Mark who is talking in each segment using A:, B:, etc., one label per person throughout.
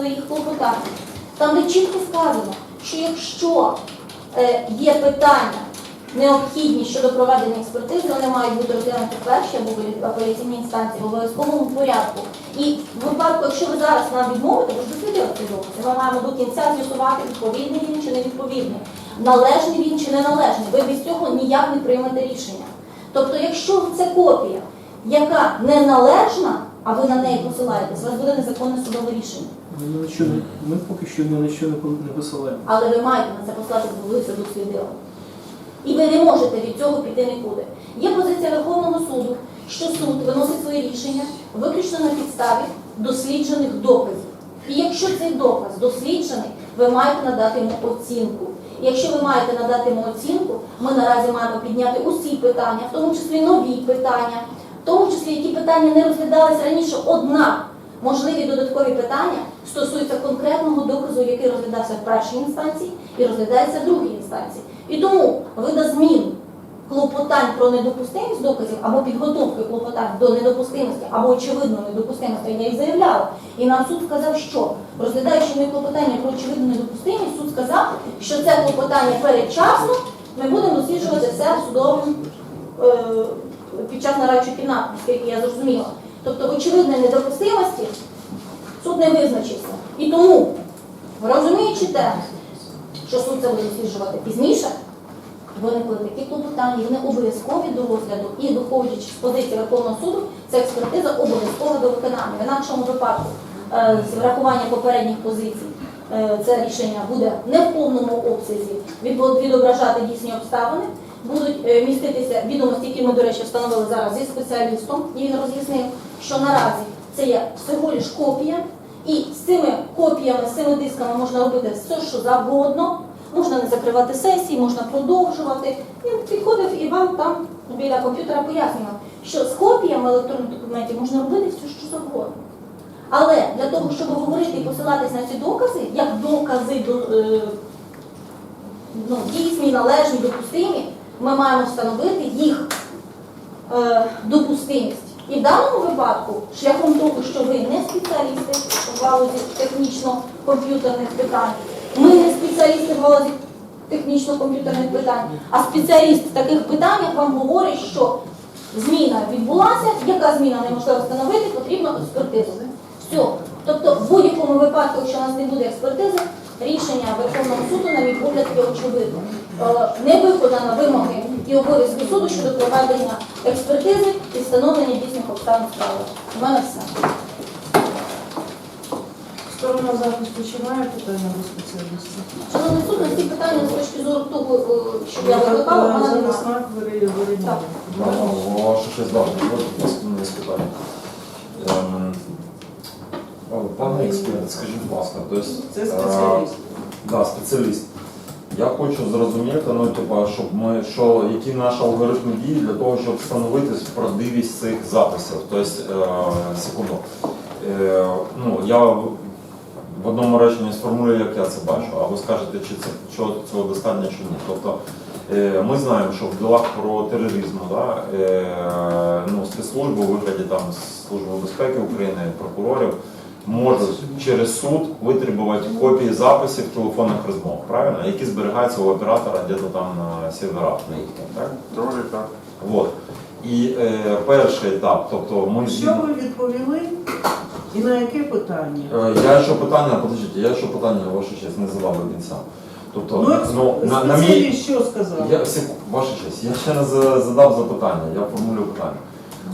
A: своїх клопотань, там де чітко сказано, що якщо е, є питання необхідні щодо проведення експертизи, вони мають бути розглянуті в першій або в апеляційній інстанції в обов'язковому порядку. І в випадку, якщо ви зараз нам відмовите, ви ж дослідили ці докази, ми маємо до кінця з'ясувати, відповідний він чи не відповідний, належний він чи не належний. Ви без цього ніяк не приймете рішення. Тобто, якщо це копія, яка неналежна, а ви на неї посилаєтесь, у вас буде незаконне судове рішення.
B: Ми, на що не- ми поки що ні на що не по- не посилаємо.
A: Але ви маєте на це послати, бо ви це. І ви не можете від цього піти нікуди. Є позиція Верховного суду, що суд виносить своє рішення виключно на підставі досліджених доказів. І якщо цей доказ досліджений, ви маєте надати йому оцінку. І якщо ви маєте надати йому оцінку, ми наразі маємо підняти усі питання, в тому числі нові питання, в тому числі які питання не розглядалися раніше, однак можливі додаткові питання стосуються конкретного доказу, який розглядався в першій інстанції і розглядається в другій інстанції. І тому вида змін клопотань про недопустимість доказів або підготовки клопотань до недопустимості або очевидно недопустимості, я і заявляла. І нам суд сказав, що розглядаючи моє клопотання про очевидну недопустимість, суд сказав, що це клопотання передчасно, ми будемо досліджувати все в судовому е, під час нарадчої кімнати, наскільки я зрозуміла. Тобто в очевидної недопустимості суд не визначився. І тому, розуміючи те, що суд це буде досліджувати пізніше, виникли такі клопотання, вони обов'язкові до розгляду і доходячи з позиції Верховного суду, ця експертиза обов'язкова до виконання. В інакшому випадку е, з врахування попередніх позицій е, це рішення буде не в повному обсязі від- відображати дійсні обставини. Будуть е, міститися відомості, які ми, до речі, встановили зараз зі спеціалістом, і він роз'яснив, що наразі це є всього лиш копія, і з цими копіями, з цими дисками можна робити все, що завгодно. Можна не закривати сесії, можна продовжувати. Він підходив і вам там біля комп'ютера пояснював, що з копіями електронних документів можна робити все, що завгодно. Але для того, щоб говорити і посилатись на ці докази, як докази до, е, ну, дійсні, належні, допустимі, ми маємо встановити їх е, допустимість. І в даному випадку, шляхом того, що ви не спеціалісти в галузі технічно-комп'ютерних питань, ми не спеціалісти в галузі технічно-комп'ютерних питань, а спеціаліст в таких питаннях вам говорить, що зміна відбулася, яка зміна неможливо встановити, потрібно експертизу. Все. Тобто, в будь-якому випадку, якщо у нас не буде експертизи, рішення Верховного суду, на мій погляд, є очевидно. Е, Не виконано вимоги і обов'язки суду щодо проведення експертизи і встановлення дійсних обставин справи. У мене все.
C: Сторона захисту чи має питання до спеціаліста?
A: Шановний суд, на ці питання з точки зору того, е, щоб я
C: Так,
A: викликала,
C: е,
A: вона немає.
C: Записник вирі-
A: Так.
C: вирівняє.
D: Ваше щось дав, будь ласка, мене. Ем, о, Пане експерт, скажіть, будь ласка, то есть,
C: Це
D: е,
C: спеціаліст.
D: Да, спеціаліст. Я хочу зрозуміти, ну, типа, щоб ми, що, які наші алгоритми дії для того, щоб встановити правдивість цих записів. Тобто, е, секунду. Е, ну, я в одному реченні сформулюю, як я це бачу, а ви скажете, чи це чого цього достатньо чи ні. Тобто е, ми знаємо, що в ділах про тероризм да, е, ну, спецслужби у вигляді там Служби безпеки України, прокурорів можуть через суд витребувати копії записів телефонних розмов, правильно? Які зберігаються у оператора десь там на серверах на їхніх, так?
E: Доволі так.
D: Вот. І е, перший етап, тобто ми
C: Що ви відповіли і на яке питання?
D: Е, Я ще питання, подождіть, я ще питання, ваша честь, не задав до кінця. Тобто,
C: Ну,
D: ну, на, на мій,
C: спеціаліст що сказав?
D: я, сек- ваша честь, я ще не за- задав запитання, я формулюю питання.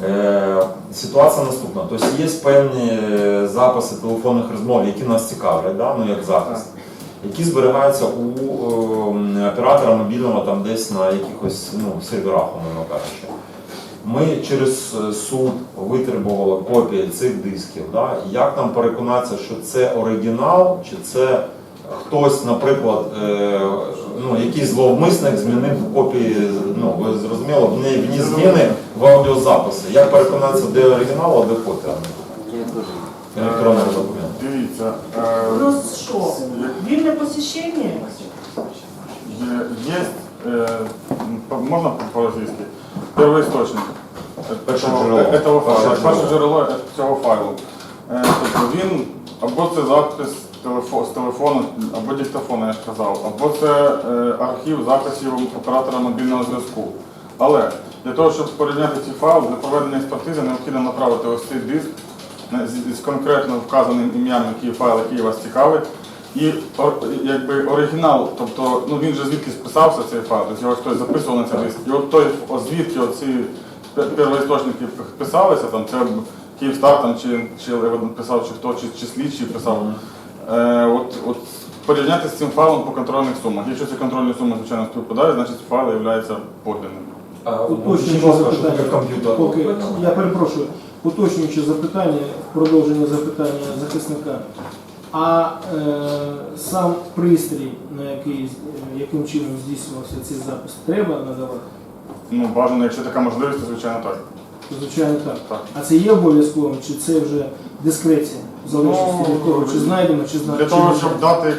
D: Е, ситуація наступна. Тобто є певні е, записи телефонних розмов, які нас цікавлять, да? ну, як захист, які зберігаються у е, оператора мобільного там десь на якихось ну, серверах, умовно кажучи. Ми через е, суд витребували копії цих дисків. Да? Як нам переконатися, що це оригінал, чи це хтось, наприклад, е, ну, якийсь зловмисник змінив копії, ну, ви зрозуміли, вні, вні зміни в аудіозаписи. Як переконатися, де оригінал, а де копія? Електронного документу.
E: Дивіться, е,
C: Ну що? Вільне посещення?
E: е, по- можна по-російськи? Первоісточник.
D: Перше
E: Этого-
D: джерело.
E: этого файлу.
D: Перше
E: Перше
D: джерело.
E: джерело цього файлу. Е, Тобто він або це запис телефо- з телефону, або диктофону, я ж казав, або це е, архів записів оператора мобільного зв'язку. Але для того, щоб порівняти ці файли, для проведення експертизи необхідно направити ось цей диск з, конкретно вказаним ім'ям, який файл, який вас цікавить. І якби оригінал, тобто ну він же звідки списався цей файл, тобто його хтось записував на цей диск. І от той, звідки оці первоісточники писалися, там це Київстар там чи, чи Левин писав, чи хто, чи, чи слідчий писав. Е, от, от порівняти з цим файлом по контрольних сумах. Якщо ці контрольні суми, звичайно, співпадають, значить файл є подлинним.
D: Таке
B: запитання.
D: комп'ютер?
B: Поки, я перепрошую, уточнююче запитання, в продовження запитання захисника. А е, сам пристрій, на який, е, яким чином здійснювався цей запис, треба надавати?
E: Ну, бажано, якщо така можливість, то звичайно так.
B: Звичайно так.
E: Так.
B: А це є обов'язковим, чи це вже дискреція? В залежності
E: Ну,
B: від того, чи знайдемо, чи знаємо.
E: Для того, щоб дати,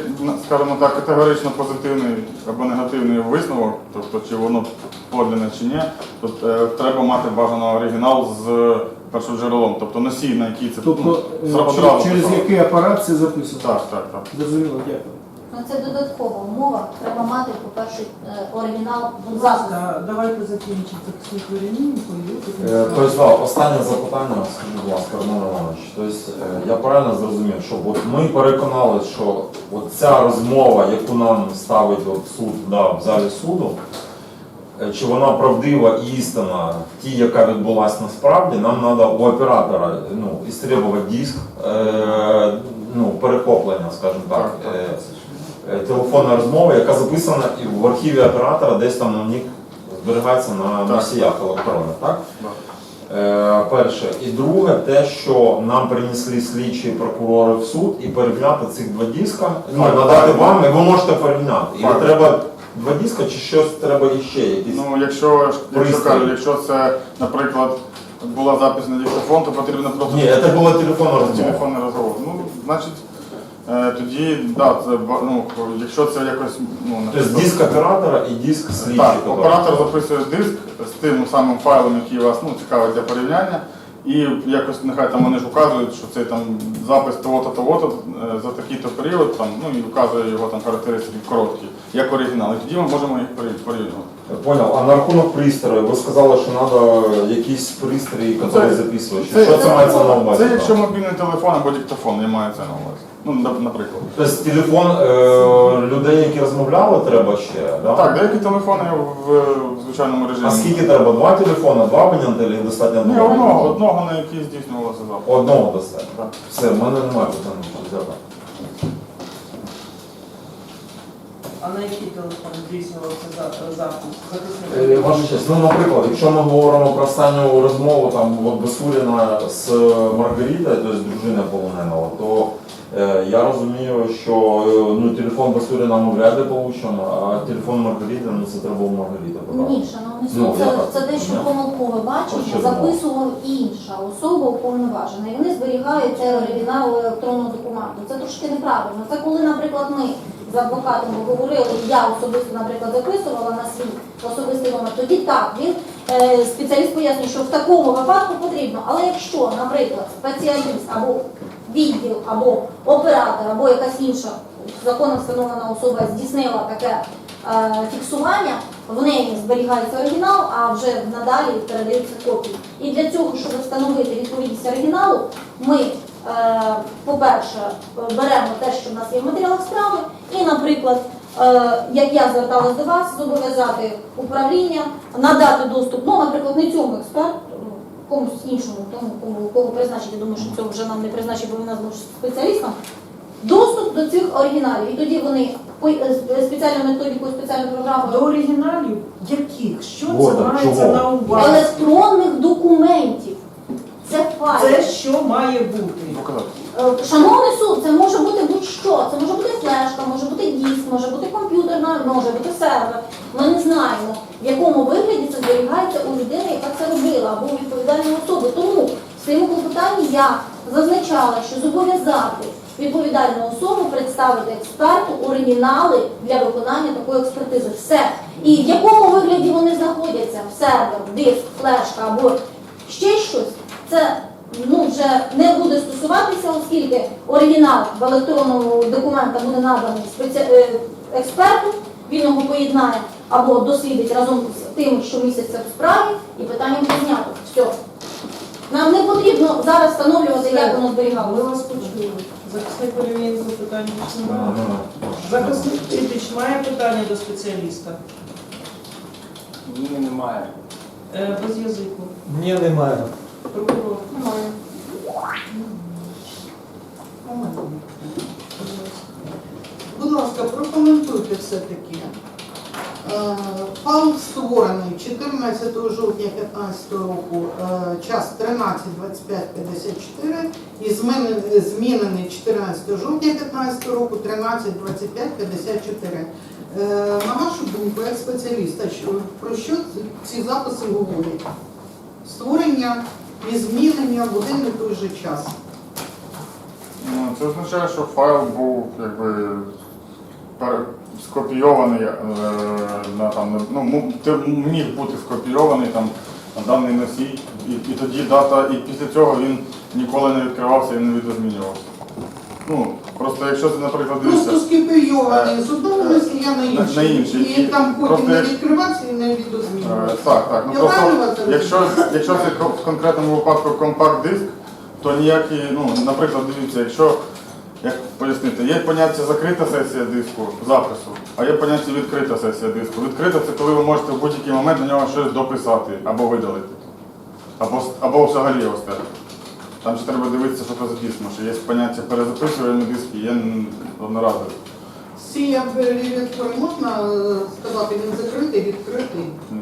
E: скажімо так, категорично позитивний або негативний висновок, тобто чи воно подлинне чи ні, то е, треба мати бажано оригінал з першоджерелом, тобто носій, на який це
B: Тобто,
E: ну,
B: е, через, через який апарат це записано?
E: Так, так, так.
B: Зрозуміло, дякую.
A: Ну, це додаткова умова. Треба мати, по-перше, е, оригінал
C: Будь ласка, давайте закінчимо і
D: Е, Тобто, останнє запитання, скажіть, будь ласка, Роман Іванович. Тобто, е, я правильно зрозумів, що от ми переконали, що от ця розмова, яку нам ставить от суд да, в залі суду, е, чи вона правдива і істина, ті, яка відбулася насправді, нам треба у оператора ну, істребувати диск, е, ну, перехоплення, скажімо так,
E: Так, так.
D: е, телефонна розмова, яка записана і в архіві оператора, десь там на них зберігається на носіях електронних, так? Е, перше. І друге, те, що нам принесли слідчі прокурори в суд і порівняти цих два диска, ну, надати вам, і ви можете порівняти. І треба два диска чи щось треба іще якісь.
E: Ну, якщо, якщо
D: Пристрій.
E: кажуть, якщо це, наприклад, була запис на диктофон, то потрібно просто
D: Ні, це була телефонна розмова.
E: телефонний розговор. Ну, значить, е, тоді, да, це, ба- ну, якщо це якось, ну,
D: Тобто диск оператора і диск слідчий.
E: Так, оператор записує диск з тим самим файлом, який вас ну, цікавить для порівняння. І якось нехай там вони ж указують, що цей там запис того-то, того-то е, за такий-то період, там, ну і вказує його там характеристики короткі, як оригінал. І тоді ми можемо їх порів- порівнювати.
D: Понял. А на рахунок пристрою, ви сказали, що треба якийсь пристрій, який
E: Це-
D: записує.
E: це-
D: Що це мається на увазі?
E: Це якщо мобільний телефон або диктофон, я маю це на увазі. Ну, на- наприклад.
D: Тобто телефон е, людей, які розмовляли, треба ще, да?
E: Так, деякі телефони в, в звичайному режимі.
D: А скільки треба? Два телефони, два абонента, чи достатньо
E: Ні,
D: одного?
E: одного, одного, на який здійснювалося запис.
D: Одного достатньо.
E: Так.
D: Все, в мене немає питань. Дякую.
C: А на який телефон здійснювався за- запис?
D: Е,
C: Захисник.
D: Ваша честь, ну, наприклад, якщо ми говоримо про останню розмову там от Басуріна з Маргаритою, тобто дружиною полоненого, то я розумію, що е, ну, телефон Басуріна ли получимо, а телефон Маргарити, ну це треба у Маргарити подати.
A: Ні, шановний
D: Ну,
A: це, це дещо помилкове бачення. Записував інша особа уповноважена. І вони зберігають цей оригінал електронного документу. Це трошки неправильно. Це коли, наприклад, ми з адвокатом говорили, я особисто, наприклад, записувала на свій особистий номер, тоді так, він е, спеціаліст пояснює, що в такому випадку потрібно. Але якщо, наприклад, спеціаліст або відділ, або оператор, або якась інша законом встановлена особа здійснила таке е, фіксування, в неї зберігається оригінал, а вже надалі передаються копії. І для цього, щоб встановити відповідність оригіналу, ми, е, по-перше, беремо те, що в нас є в матеріалах справи, і, наприклад, е, як я зверталась до вас, зобов'язати управління, надати доступ, ну, наприклад, не цьому експерту, комусь іншому, тому кому кого призначить, я думаю, що цього вже нам не призначить, бо він у нас спеціалістом, доступ до цих оригіналів. І тоді вони по е, спеціальною методикою, спеціальною
C: До оригіналів яких? Що
D: О,
C: це
D: так
C: мається на увазі?
A: електронних документів. Це файл.
C: Це що має бути?
A: Е, Шановний суд, це може бути будь-що. Це може бути флешка, може бути диск, може бути комп'ютерна, може бути сервер. Ми не знаємо, в якому вигляді це зберігається у людини, яка це або у відповідальної особи. Тому в своєму клопотанні я зазначала, що зобов'язати відповідальну особу представити експерту оригінали для виконання такої експертизи. Все. І в якому вигляді вони знаходяться? в Сервер, диск, флешка або ще щось. Це ну, вже не буде стосуватися, оскільки оригінал в електронному документа буде наданий е, експерту, він його поєднає або дослідить разом з тим, що міститься в справі, і питання буде знято. Все. Нам не потрібно зараз встановлювати, як воно
C: Ми вас почули. Захисник Олівєнко питання немає. Захисник Титич має питання до спеціаліста?
F: Ні, немає.
C: Е, Без язику.
F: Ні, немає.
C: Прокурор.
A: Немає.
G: Будь ласка, прокоментуйте все-таки. Файл створений 14 жовтня 2015 року, е, час 13.25.54 і змінений- змінений 14 жовтня 2015 року 13.25.54. Е, На вашу думку, як спеціаліста, про що ці записи говорять? Створення і змінення в один і той же час.
E: Ну, це означає, що файл був скопійований е, на там, ну, міг бути скопійований там на даний носій, і, і тоді дата, і після цього він ніколи не відкривався і не відозмінювався. Ну, просто якщо це, наприклад, дивіться,
G: Просто скопійований
E: Е,
G: з одного
E: е,
G: носія на інший.
E: на інший.
G: І там потім
E: Просто
G: не відкривався і не відозмінювався.
E: Так, так. Ну, просто, якщо, якщо це в конкретному випадку компакт-диск, то ніякі, ну, наприклад, дивіться, якщо, як пояснити, є поняття закрита сесія диску запису, а є поняття відкрита сесія диску. Відкрита це коли ви можете в будь-який момент на нього щось дописати або видалити. Або, або взагалі його стерти. Там ще треба дивитися, що це записано, що є поняття перезаписування диски, є одноразові.
G: Сія перевірки можна е, сказати, він закритий, відкритий?
E: Ні.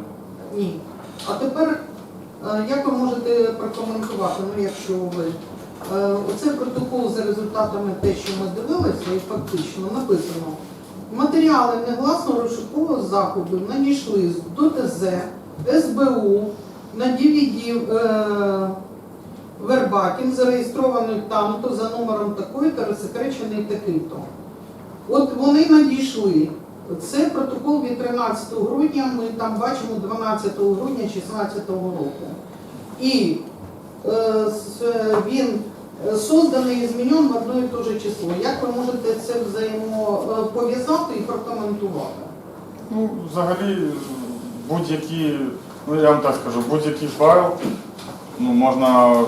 G: Ні. А тепер, е, як ви можете прокоментувати, ну якщо ви. Е, Оце протокол за результатами те, що ми дивилися, і фактично написано. Матеріали негласно розшукового заходу надійшли з ДОТЗ, СБУ на DVD е, Вербатін, зареєстрований там-то за номером такої та розсекречений такий-то. От вони надійшли. Це протокол від 13 грудня, ми там бачимо 12 грудня 2016 року. І е, він е, созданий і змінен в одно і те же число. Як ви можете це взаємопов'язати і прокоментувати?
E: Ну, взагалі, будь-які, ну я вам так скажу, будь-який файл, ну, можна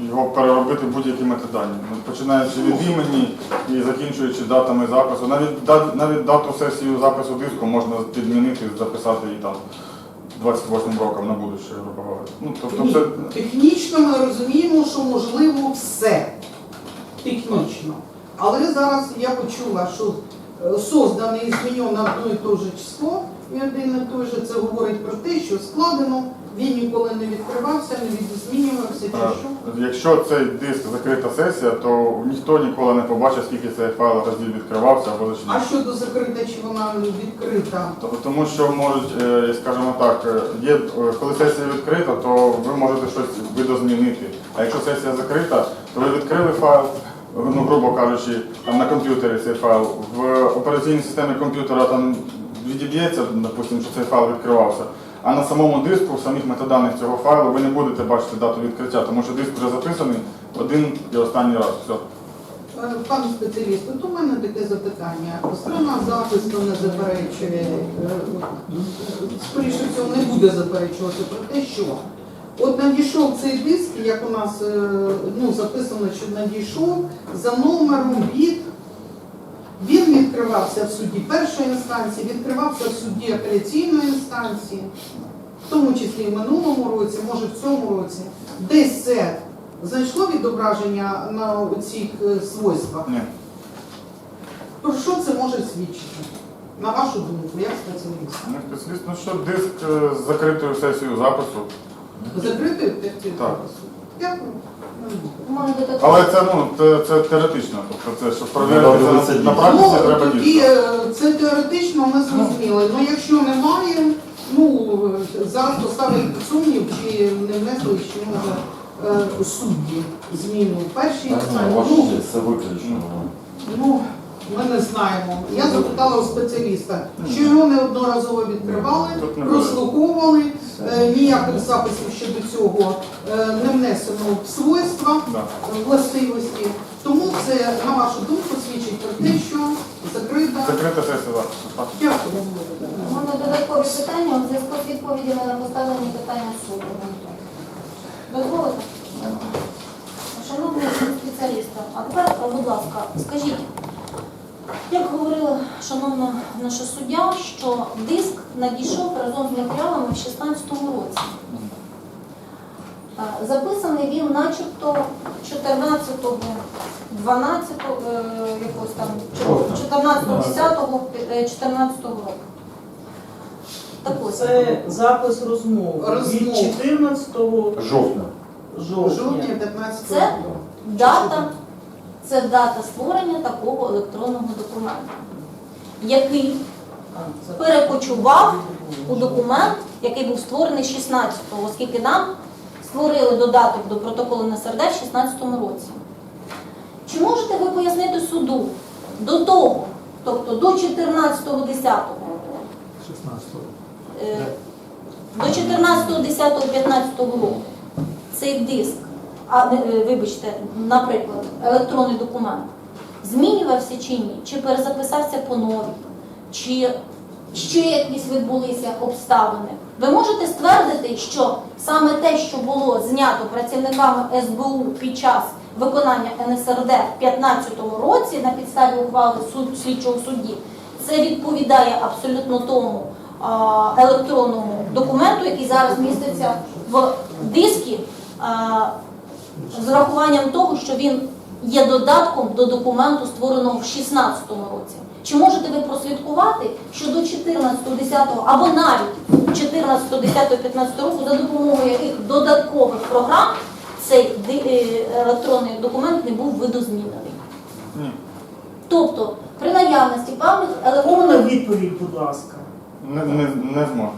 E: його переробити будь-які метадані. Ну, Починаючи від імені і закінчуючи датами запису. Навіть, навіть дату сесію запису диску можна підмінити, записати її там 28 роком на будущее, грубо говоря. Ну, тобто
G: Ні,
E: це,
G: Технічно ми розуміємо, що можливо все. Технічно. Але зараз я почула, що е, созданий і змінено на одно і те же число, і один і той же це говорить про те, що складено, він ніколи не відкривався, не відзмінювався, чи що.
E: якщо цей диск закрита сесія, то ніхто ніколи не побачить, скільки цей файл разів відкривався або
G: А
E: зачинявся.
G: щодо закрита, чи вона відкрита?
E: Тому що можуть, е, скажімо так, е, є, е, коли сесія відкрита, то ви можете щось видозмінити. А якщо сесія закрита, то ви відкрили файл, ну, грубо кажучи, там на комп'ютері цей файл, в операційній системі комп'ютера там відіб'ється, допустимо, що цей файл відкривався. А на самому диску, в самих метаданих цього файлу, ви не будете бачити дату відкриття, тому що диск вже записаний один і останній раз. Все.
G: Пане спеціаліст, от у мене таке запитання. Сторона захисту не заперечує, е, скоріше всього не буде заперечувати про те, що от надійшов цей диск, як у нас е, ну, записано, що надійшов за номером від. Відкривався в суді першої інстанції, відкривався в суді апеляційної інстанції, в тому числі і в минулому році, може в цьому році. Десь це знайшло відображення на цих е, свойствах.
E: Ні.
G: Про що це може свідчити? На вашу думку, як спеціаліст?
E: Не спеціаліст, ну що диск е, з закритою сесією запису.
G: Закритою
E: Так.
G: запису? Дякую.
E: Але це ну це, це теоретично. Тобто це щоб
D: Ну,
E: перевірити
D: дивитися
E: на, практиці
G: Ну,
E: треба
G: тоді
E: дійсно.
G: е, це теоретично ми зрозуміли. Ну якщо немає, ну зараз поставить під сумнів, чи не внесли ще е, судді зміну в першій
D: Так,
G: інстанції.
D: ну, ваше
G: Ну,
D: це виключно.
G: Ну, ми не знаємо. Я запитала у спеціаліста, що його неодноразово відкривали,
E: Тут не буде.
G: прослуховували, ніяких записів щодо цього е, не внесено в свойства е, властивості. Тому це, на вашу думку, свідчить про те, що закрита.
E: Закрита сесія
G: Дякую.
A: У мене додаткові питання у зв'язку з відповідями на поставлені питання суду. Дозволите? Шановні спеціалісти, а тепер, будь ласка, скажіть, як говорила шановна наша суддя, що диск надійшов разом з матеріалами в 2016 році. Е, Записаний він начебто 14-го, 12-го, е, якогось там, 14-го, 10-го, е, 14-го року. Так ось.
C: Це запис розмови від
G: Розмов.
C: 14
D: Жовтня.
G: Жовтня
C: жовтня.
G: 15
A: Це дата, це дата створення такого електронного документу, який перекочував у документ, який був створений 16-го, оскільки нам створили додаток до протоколу НСРД в 16-му році. Чи можете ви пояснити суду до того, тобто до 14.10,
B: 16
A: е, до 14.10.15 року. Цей диск, а не, е, вибачте, наприклад, електронний документ, змінювався чи ні? Чи перезаписався по новій? Чи ще якісь відбулися обставини? Ви можете ствердити, що саме те, що було знято працівниками СБУ під час виконання НСРД в 2015 році на підставі ухвали суд, слідчого судді, це відповідає абсолютно тому а, електронному документу, який зараз міститься в дискі, а, з урахуванням того, що він є додатком до документу, створеного в 2016 році. Чи можете ви прослідкувати, що до 14, 10 або навіть 14, 10, 15 року за допомогою яких додаткових програм цей е, електронний документ не був видозмінений?
E: Ні.
A: Тобто, при наявності певних
C: Повна
A: електронних
C: відповідь, будь ласка.
E: Не, не, не зможу.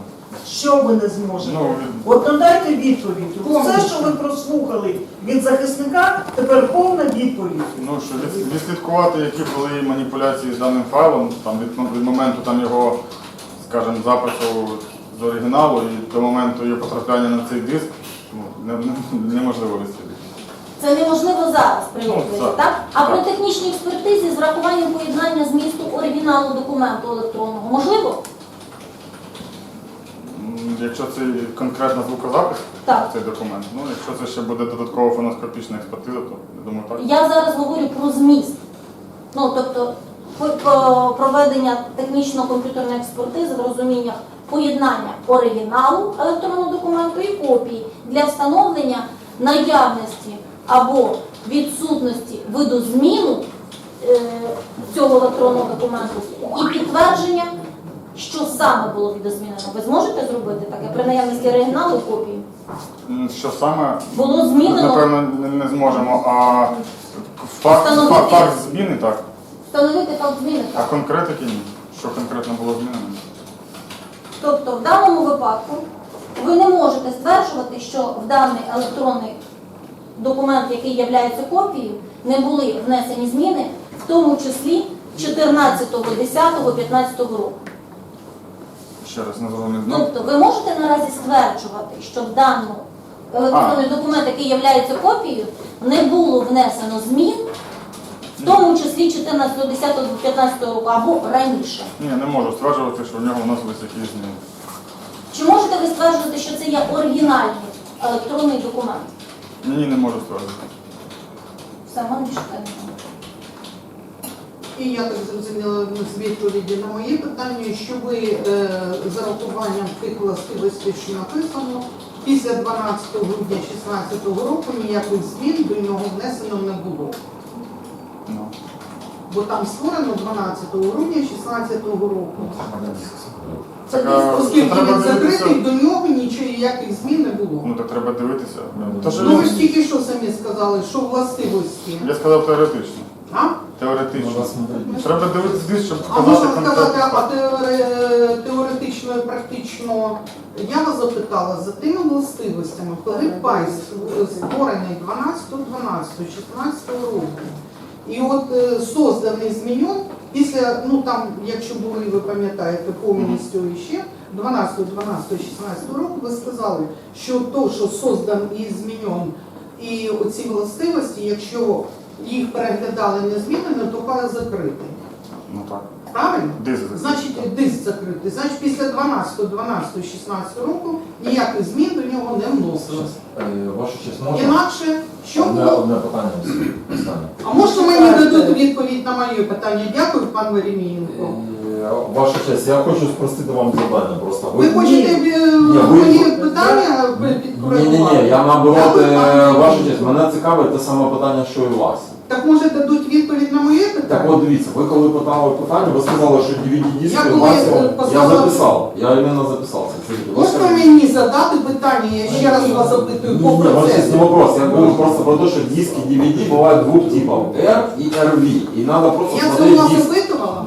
C: Що ви не зможете?
E: Ну,
C: От надайте відповідь. Все, що ви прослухали від захисника, тепер повна відповідь.
E: Ну що від- відслідкувати, які були маніпуляції з даним файлом, там від, від моменту там його, скажімо, запису з оригіналу і до моменту його потрапляння на цей диск, ну, не, не- неможливо відслідити.
A: Це неможливо зараз при
E: Ну,
A: відповіді,
E: так.
A: так? А при
E: Так.
A: технічній експертизі з врахуванням поєднання змісту оригіналу документу електронного можливо?
E: М, Якщо це конкретно звукозапис,
A: Так.
E: цей документ, ну якщо це ще буде додаткова фоноскопічна експертиза, то я думаю так.
A: Я зараз говорю про зміст. Ну, тобто проведення технічно-комп'ютерної експертизи в розуміннях поєднання оригіналу електронного документу і копії для встановлення наявності або відсутності видозміну е, цього електронного документу і підтвердження, що саме було відозмінено. Ви зможете зробити таке при наявності оригіналу і копії?
E: Що саме
A: Було змінено
E: напевно не, не зможемо, а факт,
A: Встановити.
E: факт, факт зміни так,
A: встановити факт зміни.
E: а конкретики ні. Що конкретно було змінено?
A: Тобто в даному випадку ви не можете стверджувати, що в даний електронний документ, який є копією, не були внесені зміни, в тому числі 14.10.15 року.
E: Ще раз не зрозумів.
A: Тобто ви можете наразі стверджувати, що в даному електронний документ, який є копією, не було внесено змін, в тому числі 14.10.15 року або раніше.
E: ні, не можу стверджувати, що в нього вносилися якісь зміни.
A: Чи можете ви стверджувати, що це є оригінальний електронний документ?
E: Ні, не можу стверджувати.
A: Все, мене більше питань немає.
G: І я так зрозуміла з відповіді на мої питання, що ви е, з урахуванням тих властивостей, що написано, після 12 грудня 2016 року ніяких змін до нього внесено не було.
E: Ну.
G: Бо там створено 12 грудня 2016 року.
A: Це
E: Так, а
G: Оскільки
E: треба
G: він закритий, до нього нічого ніяких змін не було.
E: Ну так треба дивитися. Що
G: Ну ви ж тільки що самі сказали, що властивості.
E: Я сказав теоретично.
G: А?
E: Теоретично. Треба дивитися щоб
G: А можна сказати,
E: конкретно.
G: а теоре- теоретично і практично я вас запитала за тими властивостями, коли пай створений 12.12.16 року, І от е, созданий змінюн після, ну там, якщо були, ви пам'ятаєте, повністю іще 12, 12, 16 року, ви сказали, що то, що создан і змінюн, і оці властивості, якщо їх переглядали не то файл закритий.
E: Ну так.
G: Правильно?
E: Диск.
G: Значить, диск закритий. Значить, після 12, 12, 16 року ніяких змін до нього не вносилось.
D: Е, Ваша честь, можна?
G: Інакше, що
D: Одне,
G: було?
D: одне питання останнє.
G: А може мені дадуть відповідь на моє питання? Дякую, пан Веремієнко.
D: Е, Ваша честь, я хочу спростити вам завдання просто.
G: Ви хочете е,
D: Ні, ви-
G: мої питання
D: Ні, ні,
G: підкоригувати?
D: ні, я наоборот, е, ваша честь, мене цікавить те саме питання, що і вас.
G: Так може дадуть відповідь на моє
D: Так
G: питання?
D: от дивіться, ви коли питали питання, ви сказали, що DVD
G: Я
D: диски
G: коли, е,
D: Я
G: поставила-
D: записав, я іменно записав це. Будь ласка.
G: Можна мені задати питання? Я ще раз вас запитую
D: Ні,
G: по
D: ні,
G: процесу.
D: не вопрос. Я говорю просто про те, що диски DVD бувають двох типів. R і RV. І треба просто
G: Я це у
D: смотреть
G: вас
D: диск.
G: запитувала?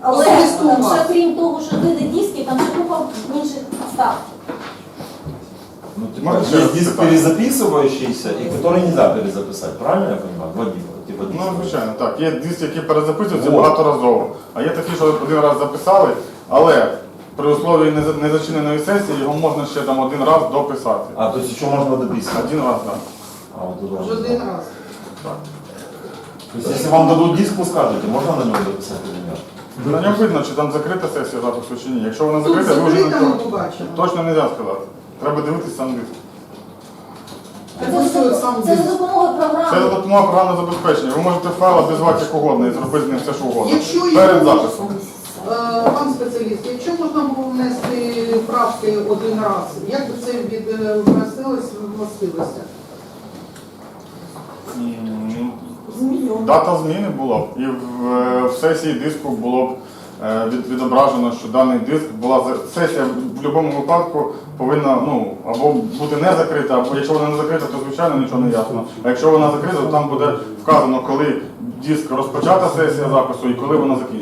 A: Але
G: Особисто у вас.
A: ще крім того, що види диски, там ще купа інших став.
D: Ну, типа,
E: Можно еще
D: есть
E: раз
D: диск
E: питание?
D: перезаписывающийся, и который нельзя перезаписать, правильно я понимаю? Два диска, типа
E: Ну,
D: диска.
E: звичайно, так. Є диски, які перезаписуються
D: Вот.
E: багаторазово. А є такі, що один раз записали, але при условії неза- незачиненої сесії його можна ще там один раз дописати.
D: А, то есть еще можно дописывать.
E: Один раз, так.
D: А, вот туда.
G: Вже один раз.
D: То есть если вам дадут диск, вы скажете, можно на него дописать или нет?
E: На ньому видно, чи там закрита сесія запису чи ні. Якщо вона
G: Тут
E: закрита, ви вже
G: закрита, ми
E: нічого
G: побачимо.
E: точно не можна сказати. Треба дивитися сам диск.
A: Це,
G: сам
A: це за допомогою
E: Це за
A: програми.
E: допомогою програмного забезпечення. Ви можете файл обізвати як угодно і зробити з ним все, що угодно.
G: Якщо
E: Перед
G: його-
E: записом.
G: Е, Пан спеціаліст, якщо можна було внести правки один раз, як би це відносилось в властивостях?
E: М, Дата зміни була б, і в, е, в сесії диску було б відображено, що даний диск була сесія в будь-якому випадку повинна ну, або бути не закрита, або якщо вона не закрита, то звичайно нічого не ясно. А якщо вона закрита, то там буде вказано, коли диск розпочата сесія запису і коли вона закінчиться.